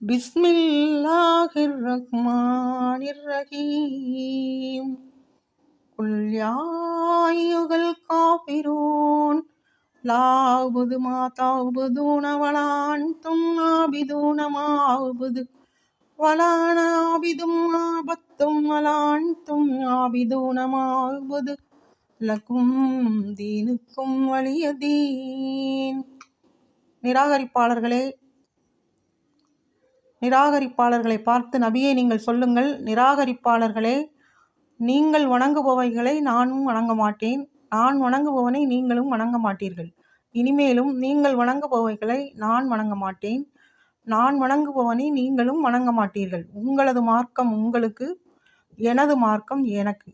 பிஸ்மில்லாஹிர் ரஹ்மானிர் ரஹீம் குல் யாயுகள் காபிரூன். லாபுது மாதாபுதூன வலான்தும் ஆபிதூன மாபுது வலான ஆபிதும் ஆபத்தும் வலான்தும் ஆபிதூன மாபுது லக்கும் தீனுக்கும் வலிய நிராகரிப்பாளர்களே நிராகரிப்பாளர்களை பார்த்து நபியை நீங்கள் சொல்லுங்கள் நிராகரிப்பாளர்களே நீங்கள் வணங்குபவைகளை நானும் வணங்க மாட்டேன். நான் வணங்குபவனை நீங்களும் வணங்க மாட்டீர்கள். இனிமேலும் நீங்கள் வணங்குபவைகளை நான் வணங்க மாட்டேன். நான் வணங்குபவனை நீங்களும் வணங்க மாட்டீர்கள். உங்களது மார்க்கம் உங்களுக்கு எனது மார்க்கம் எனக்கு.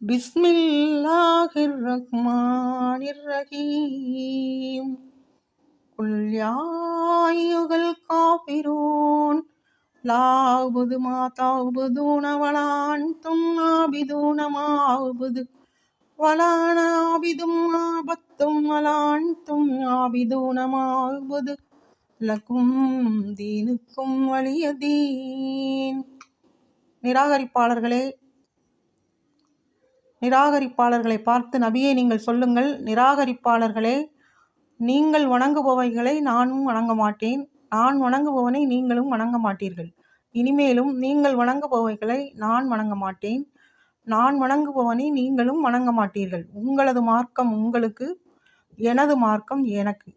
பிஸ்மில்லாஹிர் ரஹ்மானிர் ரஹீம் குல் யாயுகள் காபிரூன். லாபுது மாதாபுதூன வலான்தும் ஆபிதூன மாபுது வலான ஆபிதும் ஆபத்தும் வலான்தும் ஆபிதூன மாபுது லக்கும் தீனுக்கும் வலிய தீன் நிராகரிப்பாளர்களே நிராகரிப்பாளர்களை பார்த்து நபியை நீங்கள் சொல்லுங்கள். நிராகரிப்பாளர்களே நீங்கள் வணங்குபவைகளை நானும் வணங்க மாட்டேன். நான் வணங்குபவனை நீங்களும் வணங்க மாட்டீர்கள். இனிமேலும் நீங்கள் வணங்குபவைகளை நான் வணங்க மாட்டேன். நான் வணங்குபவனை நீங்களும் வணங்க மாட்டீர்கள். உங்களது மார்க்கம் உங்களுக்கு எனது மார்க்கம் எனக்கு.